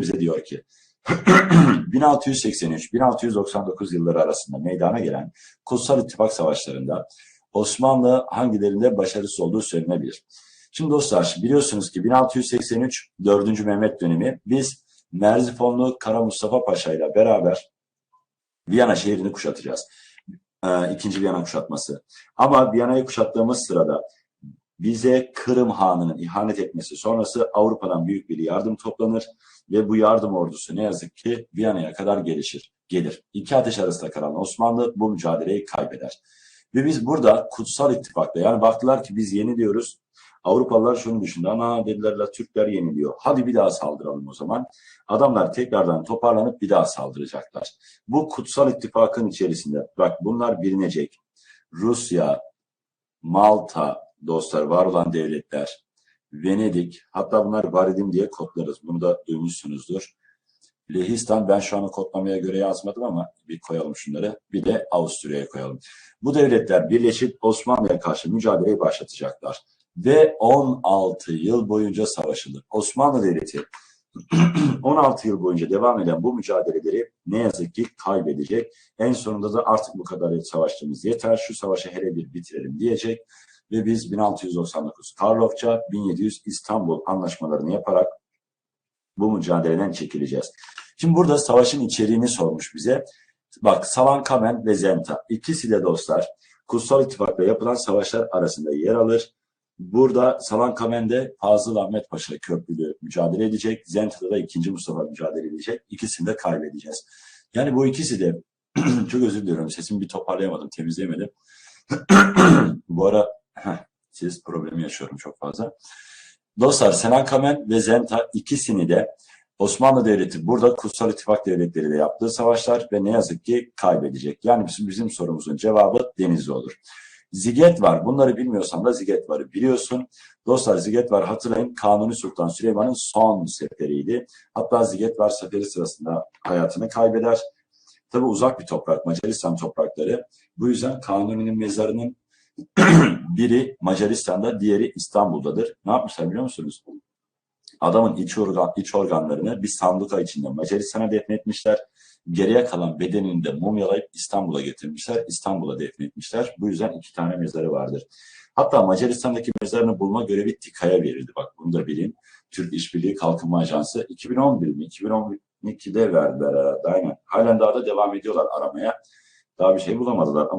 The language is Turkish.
bize diyor ki 1683-1699 yılları arasında meydana gelen Kutsal İttifak Savaşları'nda Osmanlı hangilerinde başarısız olduğu söylenebilir. Şimdi dostlar biliyorsunuz ki 1683 4. Mehmet dönemi biz Merzifonlu Kara Mustafa Paşa ile beraber Viyana şehrini kuşatacağız. Ee, ikinci Viyana kuşatması. Ama Viyana'yı kuşattığımız sırada bize Kırım Hanı'nın ihanet etmesi sonrası Avrupa'dan büyük bir yardım toplanır ve bu yardım ordusu ne yazık ki Viyana'ya kadar gelişir, gelir. İki ateş arasında kalan Osmanlı bu mücadeleyi kaybeder. Ve biz burada kutsal ittifakla yani baktılar ki biz yeniliyoruz. Avrupalılar şunu düşündü. Ana dediler la Türkler yeniliyor. Hadi bir daha saldıralım o zaman. Adamlar tekrardan toparlanıp bir daha saldıracaklar. Bu kutsal ittifakın içerisinde bak bunlar bilinecek. Rusya, Malta, dostlar var olan devletler, Venedik, hatta bunlar Varidim diye kodlarız. Bunu da duymuşsunuzdur. Lehistan ben şu an kodlamaya göre yazmadım ama bir koyalım şunları. Bir de Avusturya'ya koyalım. Bu devletler birleşip Osmanlı'ya karşı mücadeleyi başlatacaklar. Ve 16 yıl boyunca savaşılır. Osmanlı Devleti 16 yıl boyunca devam eden bu mücadeleleri ne yazık ki kaybedecek. En sonunda da artık bu kadar savaştığımız yeter, şu savaşı hele bir bitirelim diyecek. Ve biz 1699 Karlofça, 1700 İstanbul anlaşmalarını yaparak bu mücadeleden çekileceğiz. Şimdi burada savaşın içeriğini sormuş bize. Bak Savan Kamen ve Zenta ikisi de dostlar Kutsal İttifak'la yapılan savaşlar arasında yer alır. Burada Savan Kamen'de Fazıl Ahmet Paşa köprülü mücadele edecek. Zenta'da da 2. Mustafa mücadele edecek. İkisini de kaybedeceğiz. Yani bu ikisi de çok özür diliyorum sesimi bir toparlayamadım, temizleyemedim. bu ara ses problemi yaşıyorum çok fazla. Dostlar Senan Kamen ve Zenta ikisini de Osmanlı Devleti burada Kutsal İttifak Devletleri de yaptığı savaşlar ve ne yazık ki kaybedecek. Yani bizim, bizim sorumuzun cevabı Denizli olur. Ziget var. Bunları bilmiyorsan da Ziget varı biliyorsun. Dostlar Ziget var hatırlayın Kanuni Sultan Süleyman'ın son seferiydi. Hatta Ziget var seferi sırasında hayatını kaybeder. Tabi uzak bir toprak Macaristan toprakları. Bu yüzden Kanuni'nin mezarının biri Macaristan'da, diğeri İstanbul'dadır. Ne yapmışlar biliyor musunuz? Adamın iç, organ, iç organlarını bir sanduka içinde Macaristan'a defnetmişler. Geriye kalan bedenini de mumyalayıp İstanbul'a getirmişler. İstanbul'a defnetmişler. Bu yüzden iki tane mezarı vardır. Hatta Macaristan'daki mezarını bulma görevi TİKA'ya verildi. Bak bunu da bilin. Türk İşbirliği Kalkınma Ajansı 2011 mi? 2012'de verdiler herhalde. Aynen. Halen daha da devam ediyorlar aramaya. Daha bir şey bulamadılar ama